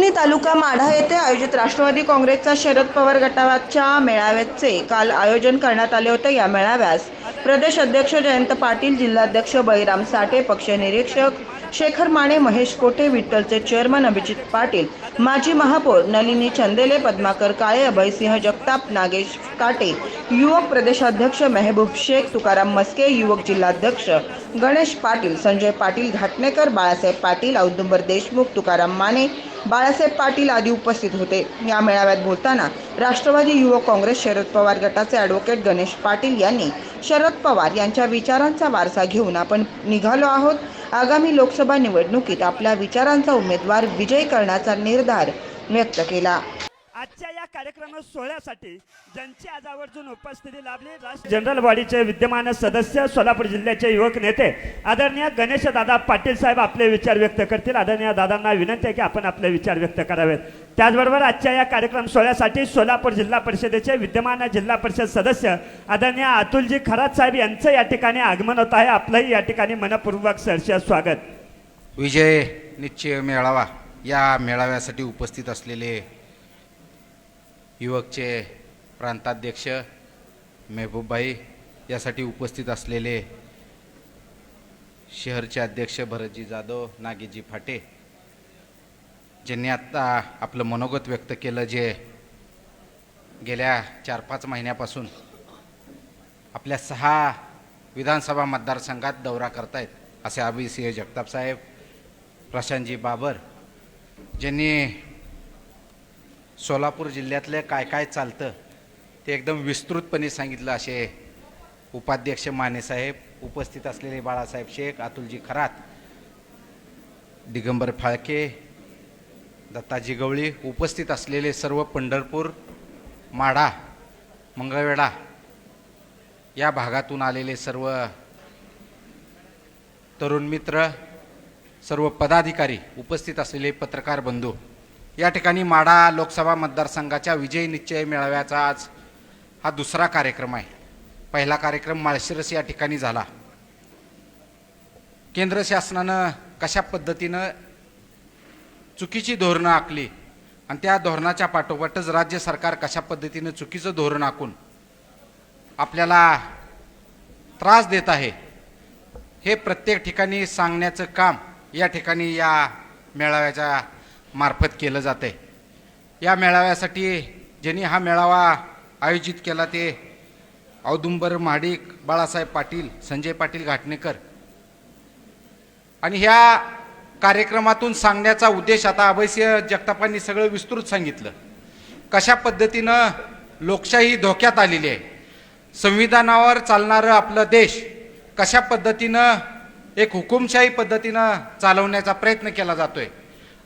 टेंभुर्णी तालुका माढा येथे आयोजित राष्ट्रवादी काँग्रेसचा शरद पवार गटाच्या मेळाव्याचे काल आयोजन करण्यात आले होते. या मेळाव्यास प्रदेश अध्यक्ष जयंत पाटील जिल्हाध्यक्ष बळीराम साठे पक्ष निरीक्षक शेखर माने महेश कोटे विठ्ठलचे चेअरमन अभिजित पाटील माजी महापौर नलिनी चंदेले पद्माकर काळे अभयसिंह जगताप नागेश काटे युवक प्रदेशाध्यक्ष मेहबूब शेख तुकाराम मस्के युवक जिल्हाध्यक्ष गणेश पाटील संजय पाटील घाटणेकर बाळासाहेब पाटील औदुंबर देशमुख तुकाराम माने बाळासाहेब पाटील आदी उपस्थित होते. या मेळाव्यात बोलताना राष्ट्रवादी युवक काँग्रेस शरद पवार गटाचे ॲडव्होकेट गणेश पाटील यांनी शरद पवार यांच्या विचारांचा वारसा घेऊन आपण निघालो आहोत. आगामी लोकसभा निवडणुकीत आपल्या विचारांचा उमेदवार विजय करण्याचा निर्धार व्यक्त केला. आजच्या या कार्यक्रम सोहळ्यासाठी ज्यांची आज आवर्जून उपस्थिती लाभली राष्ट्र जनरल बॉडीचे विद्यमान सदस्य सोलापूर जिल्ह्याचे युवक नेते आदरणीय गणेश दादा पाटील साहेब आपले विचार व्यक्त करतील. आदरणीय दादांना विनंती आहे की आपण आपले विचार व्यक्त करावेत. त्याचबरोबर आजच्या या कार्यक्रम सोहळ्यासाठी सोलापूर जिल्हा परिषदेचे विद्यमान जिल्हा परिषद सदस्य आदरणीय अतुलजी खरात साहेब यांचं या ठिकाणी आगमन होत आहे. आपलंही या ठिकाणी मनपूर्वक सरसे स्वागत. विजय निश्चय मेळावा या मेळाव्यासाठी उपस्थित असलेले युवकचे प्रांताध्यक्ष मेहबूबभाई यासाठी उपस्थित असलेले शहरचे अध्यक्ष भरतजी जाधव नागेजी फाटे ज्यांनी आत्ता आपलं मनोगत व्यक्त केलं जे गेल्या चार पाच महिन्यापासून आपल्या सहा विधानसभा मतदारसंघात दौरा करतायत असे अभिसिंह जगताप साहेब प्रशांतजी बाबर ज्यांनी सोलापूर जिल्ह्यातलं काय काय चालतं ते एकदम विस्तृतपणे सांगितलं असे उपाध्यक्ष मानेसाहेब उपस्थित असलेले बाळासाहेब शेख अतुलजी खरात दिगंबर फाळके दत्ताजी गवळी उपस्थित असलेले सर्व पंढरपूर माढा मंगळवेढा या भागातून आलेले सर्व तरुण मित्र सर्व पदाधिकारी उपस्थित असलेले पत्रकार बंधू या ठिकाणी माढा लोकसभा मतदारसंघाच्या विजय निश्चय मेळाव्याचा आज हा दुसरा कार्यक्रम आहे. पहिला कार्यक्रम माळशिरस या ठिकाणी झाला. केंद्र शासनानं कशा पद्धतीनं चुकीची धोरणं आखली आणि त्या धोरणाच्या पाठोपाठच राज्य सरकार कशा पद्धतीनं चुकीचं धोरण आखून आपल्याला त्रास देत आहे हे प्रत्येक ठिकाणी सांगण्याचं काम या ठिकाणी या मेळाव्याच्या मार्फत केलं जातं. आहे या मेळाव्यासाठी ज्यांनी हा मेळावा आयोजित केला ते औदुंबर महाडिक बाळासाहेब पाटील संजय पाटील घाटणेकर. आणि ह्या कार्यक्रमातून सांगण्याचा उद्देश आता अभयसिंह जगतापांनी सगळं विस्तृत सांगितलं. कशा पद्धतीनं लोकशाही धोक्यात आलेली आहे संविधानावर चालणारं आपलं देश कशा पद्धतीनं एक हुकुमशाही पद्धतीनं चालवण्याचा प्रयत्न केला जातोय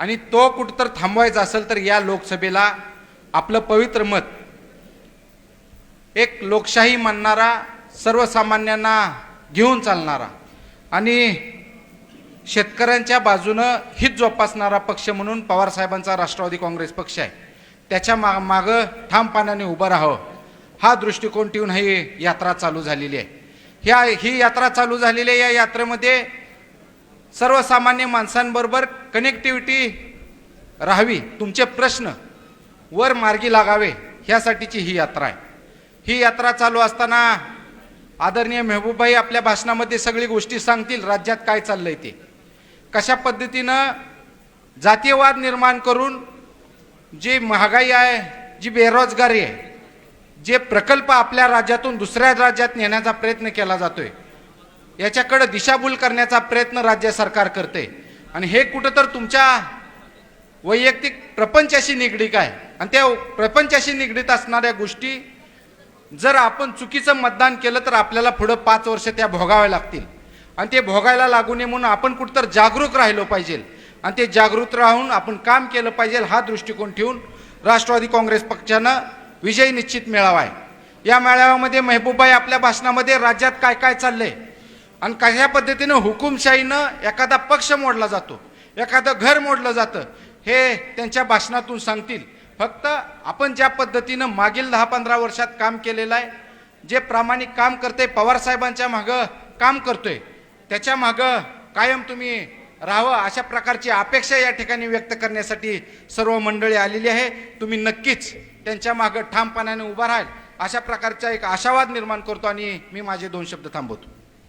आणि तो कुठंतर थांबवायचा असेल तर या लोकसभेला आपलं पवित्र मत एक लोकशाही मानणारा सर्वसामान्यांना घेऊन चालणारा आणि शेतकऱ्यांच्या बाजूनं हित जोपासणारा पक्ष म्हणून पवारसाहेबांचा राष्ट्रवादी काँग्रेस पक्ष आहे. त्याच्या मा मागं ठामपाण्याने उभं राहावं. हा दृष्टिकोन ठेवून ही यात्रा चालू झालेली आहे. ह्या ही यात्रा चालू झालेली आहे या यात्रेमध्ये सर्वसामान्य माणसांबरोबर कनेक्टिव्हिटी राहावी तुमचे प्रश्न वर मार्गी लागावे ह्यासाठीची ही यात्रा आहे. ही यात्रा चालू असताना आदरणीय मेहबूबाई आपल्या भाषणामध्ये सगळी गोष्टी सांगतील राज्यात काय चाललंय ते. कशा पद्धतीनं जातीयवाद निर्माण करून जी महागाई आहे जी बेरोजगारी आहे जे प्रकल्प आपल्या राज्यातून दुसऱ्या राज्यात नेण्याचा प्रयत्न केला जातोय याच्याकडे दिशाभूल करण्याचा प्रयत्न राज्य सरकार करते. आणि हे कुठं तर तुमच्या वैयक्तिक प्रपंचाशी निगडीत आहे. आणि त्या प्रपंचाशी निगडीत असणाऱ्या गोष्टी जर आपण चुकीचं मतदान केलं तर आपल्याला पुढं पाच वर्ष त्या भोगाव्या लागतील. आणि ते भोगायला लागू नये म्हणून आपण कुठतर जागरूक राहिलो पाहिजे. आणि ते जागृत राहून आपण काम केलं पाहिजे हा दृष्टिकोन ठेवून राष्ट्रवादी काँग्रेस पक्षानं विजय निश्चित मेळावा आहे. या मेळाव्यामध्ये मेहबूबाई आपल्या भाषणामध्ये राज्यात काय काय चाललंय? आणि कशा पद्धतीनं हुकुमशाहीनं एखादा पक्ष मोडला जातो एखादं घर मोडलं जातं हे त्यांच्या भाषणातून सांगतील. फक्त आपण ज्या पद्धतीनं मागील दहा पंधरा वर्षात काम केलेलं आहे जे प्रामाणिक काम करते पवार साहेबांच्या मागं काम करतोय त्याच्या मागं कायम तुम्ही राहावं अशा प्रकारची अपेक्षा या ठिकाणी व्यक्त करण्यासाठी सर्व मंडळी आलेली आहे. तुम्ही नक्कीच त्यांच्या मागं ठामपणाने उभा राहाल. अशा प्रकारचा एक आशावाद निर्माण करतो आणि मी माझे दोन शब्द थांबवतो.